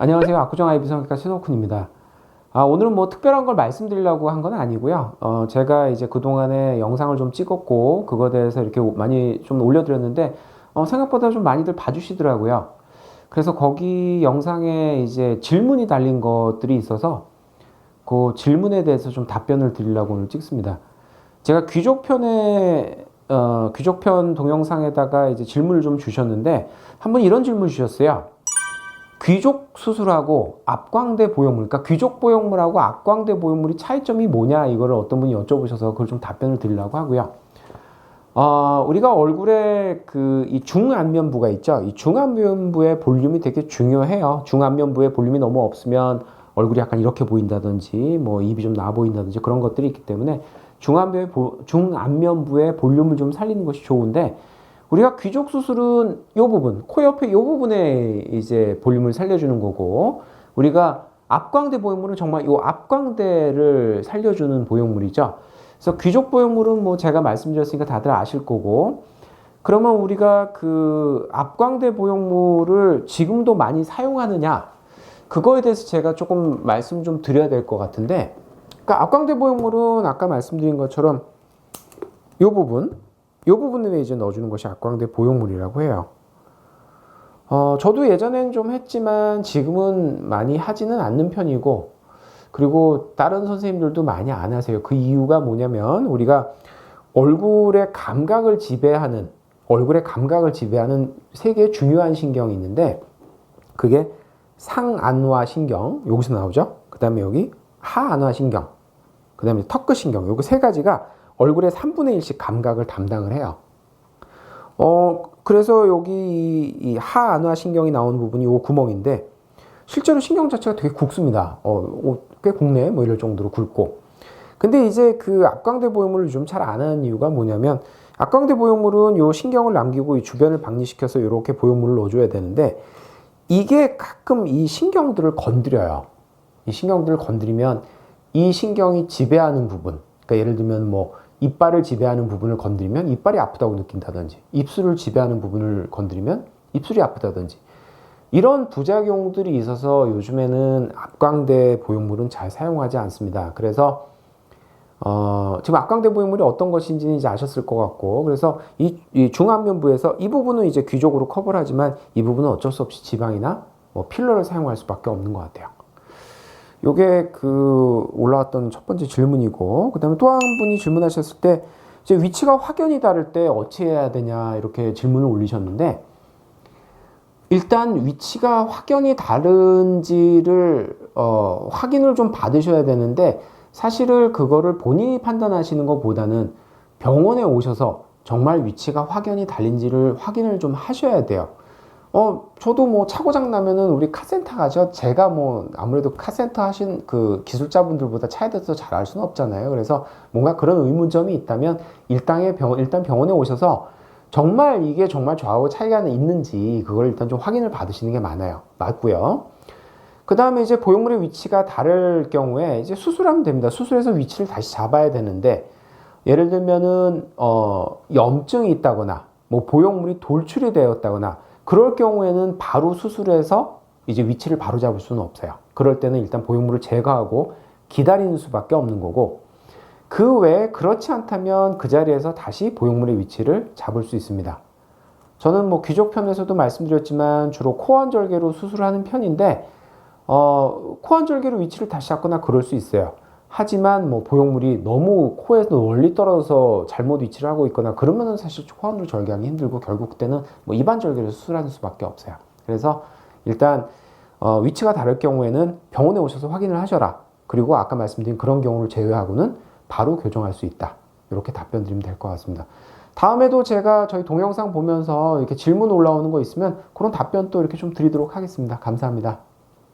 안녕하세요. 압구정 아이비 성형외과 신호쿤입니다. 아, 오늘은 뭐 특별한 걸 말씀드리려고 한 건 아니고요. 어, 제가 이제 그동안에 영상을 좀 찍었고, 그거에 대해서 이렇게 많이 좀 올려드렸는데, 어, 생각보다 좀 많이들 봐주시더라고요. 그래서 거기 영상에 이제 질문이 달린 것들이 있어서, 그 질문에 대해서 좀 답변을 드리려고 오늘 찍습니다. 제가 귀족편에, 어, 귀족편 동영상에다가 이제 질문을 좀 주셨는데, 한번 이런 질문 주셨어요. 귀족 수술하고 압광대 보형물, 그러니까 귀족 보형물하고 압광대 보형물이 차이점이 뭐냐 이거를 어떤 분이 여쭤보셔서 그걸 좀 답변을 드리려고 하고요. 어, 우리가 얼굴에 그 이 중안면부가 있죠. 이 중안면부의 볼륨이 되게 중요해요. 중안면부의 볼륨이 너무 없으면 얼굴이 약간 이렇게 보인다든지 뭐 입이 좀나 보인다든지 그런 것들이 있기 때문에 중안면부의, 보- 중안면부의 볼륨을 좀 살리는 것이 좋은데 우리가 귀족 수술은 이 부분, 코 옆에 이 부분에 이제 볼륨을 살려주는 거고, 우리가 앞광대 보형물은 정말 이 앞광대를 살려주는 보형물이죠. 그래서 귀족 보형물은 뭐 제가 말씀드렸으니까 다들 아실 거고, 그러면 우리가 그 앞광대 보형물을 지금도 많이 사용하느냐, 그거에 대해서 제가 조금 말씀 좀 드려야 될 것 같은데, 그러니까 앞광대 보형물은 아까 말씀드린 것처럼 이 부분, 이 부분에 이제 넣어주는 것이 악광대 보형물이라고 해요. 어, 저도 예전엔 좀 했지만 지금은 많이 하지는 않는 편이고, 그리고 다른 선생님들도 많이 안 하세요. 그 이유가 뭐냐면 우리가 얼굴의 감각을 지배하는, 얼굴의 감각을 지배하는 세 개의 중요한 신경이 있는데, 그게 상안화 신경, 여기서 나오죠. 그 다음에 여기 하안화 신경, 그 다음에 턱끝 신경, 요거 세 가지가 얼굴의 3분의 1씩 감각을 담당을 해요. 어, 그래서 여기 이, 이 하안화 신경이 나오는 부분이 요 구멍인데, 실제로 신경 자체가 되게 굵습니다. 어, 어, 꽤 굵네. 뭐 이럴 정도로 굵고. 근데 이제 그 앞광대 보형물을 좀 잘 안 하는 이유가 뭐냐면, 앞광대 보형물은 요 신경을 남기고 이 주변을 박리시켜서 이렇게 보형물을 넣어줘야 되는데, 이게 가끔 이 신경들을 건드려요. 이 신경들을 건드리면 이 신경이 지배하는 부분, 그러니까 예를 들면 뭐 이빨을 지배하는 부분을 건드리면 이빨이 아프다고 느낀다든지, 입술을 지배하는 부분을 건드리면 입술이 아프다든지, 이런 부작용들이 있어서 요즘에는 앞광대 보형물은 잘 사용하지 않습니다. 그래서 어, 지금 앞광대 보형물이 어떤 것인지는 이제 아셨을 것 같고, 그래서 이, 이 중안면부에서 이 부분은 이제 귀족으로 커버를 하지만 이 부분은 어쩔 수 없이 지방이나 뭐 필러를 사용할 수밖에 없는 것 같아요. 요게 그 올라왔던 첫 번째 질문이고, 그 다음에 또 한 분이 질문하셨을 때, 이제 위치가 확연히 다를 때 어찌 해야 되냐, 이렇게 질문을 올리셨는데, 일단 위치가 확연히 다른지를 어, 확인을 좀 받으셔야 되는데 사실을 그거를 본인이 판단하시는 것보다는 병원에 오셔서 정말 위치가 확연히 달린지를 확인을 좀 하셔야 돼요. 어, 저도 뭐 차고장 나면은 우리 카센터 가죠. 제가 뭐 아무래도 카센터 하신 그 기술자분들보다 차에 대해서 잘 알 수는 없잖아요. 그래서 뭔가 그런 의문점이 있다면 일단에 병, 일단 병원에 오셔서 정말 이게 정말 좌우 차이가 있는지 그걸 일단 좀 확인을 받으시는 게 많아요. 맞고요. 그 다음에 이제 보형물의 위치가 다를 경우에 이제 수술하면 됩니다. 수술해서 위치를 다시 잡아야 되는데 예를 들면은 어 염증이 있다거나 뭐 보형물이 돌출이 되었다거나 그럴 경우에는 바로 수술해서 이제 위치를 바로 잡을 수는 없어요. 그럴 때는 일단 보형물을 제거하고 기다리는 수밖에 없는 거고 그 외에 그렇지 않다면 그 자리에서 다시 보형물의 위치를 잡을 수 있습니다. 저는 뭐 귀족 편에서도 말씀드렸지만 주로 코완절개로 수술하는 편인데 어, 코완절개로 위치를 다시 잡거나 그럴 수 있어요. 하지만 뭐 보형물이 너무 코에서 멀리 떨어져서 잘못 위치를 하고 있거나 그러면은 사실 코완을 절개하기 힘들고 결국 그때는 뭐 입안 절개를 수술하는 수밖에 없어요. 그래서 일단 어, 위치가 다를 경우에는 병원에 오셔서 확인을 하셔라. 그리고 아까 말씀드린 그런 경우를 제외하고는 바로 교정할 수 있다. 이렇게 답변 드리면 될 것 같습니다. 다음에도 제가 저희 동영상 보면서 이렇게 질문 올라오는 거 있으면 그런 답변 또 이렇게 좀 드리도록 하겠습니다. 감사합니다.